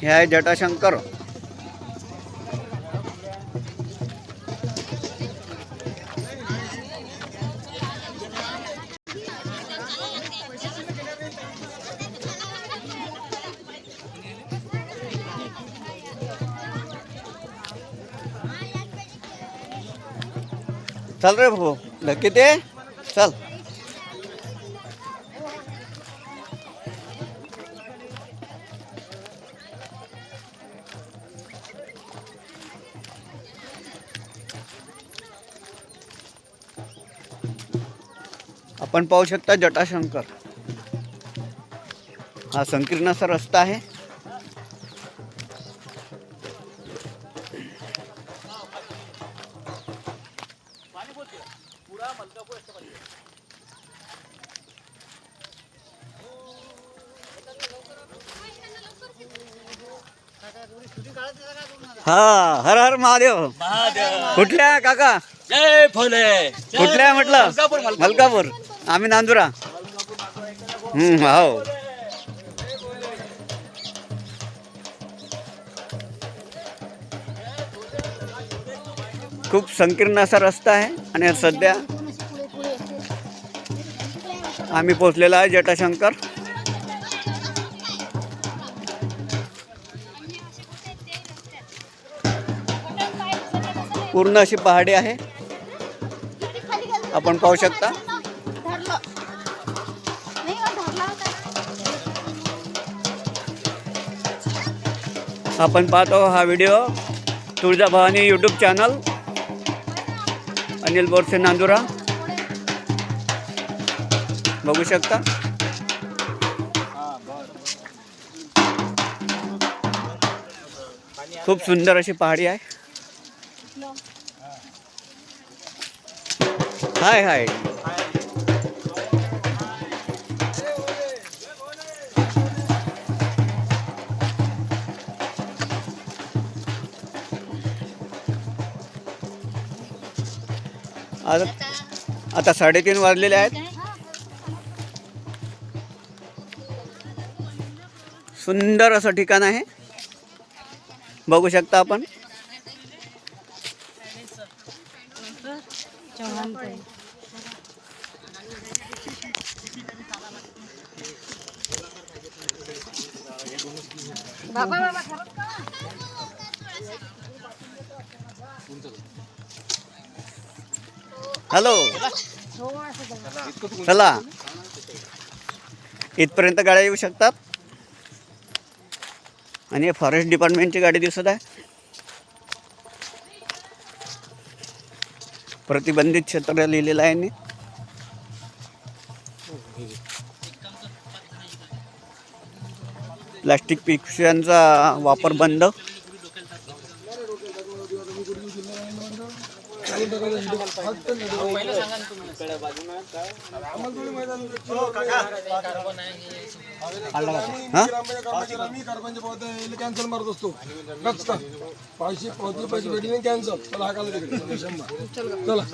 हे आहे जटाशंकर. चल रे भाऊ नक्की ते? चल. आपण पाहू शकता जटाशंकर. हा संकीर्ण असा रस्ता आहे. हा हर हर महादेव. कुठल्या काका? जय फुले. कुठल्या म्हटलं? मलकापूर. आम्ही नांदुरा. हम्म हो. खूप संकीर्ण असा रस्ता आहे आणि सध्या आम्ही पोचलेला आहे जटाशंकर. पूर्ण अशी पहाडी आहे. आपण पाहू शकता. आपण पाहतो हा video Tuljabhavani YouTube channel Anil Borse Nandura. बघू शकता? खूप सुंदर अशी पहाडी आहे. हाय हाय. आज आता साडेतीन वाजलेले आहेत. सुंदर असं ठिकाण आहे. बघू शकता आपण. हॅलो. चला. इथपर्यंत गाड्या येऊ शकतात. आणि हे फॉरेस्ट डिपार्टमेंटची गाडी दिसत आहे. प्रतिबंधित क्षेत्र लिहिलेलं आहे आणि प्लास्टिक पिशव्यांचा वापर बंद. कॅन्सल मारत असतो रस्ता पाचशे पावती पैसे भेटले कॅन्सल चला हा काल चला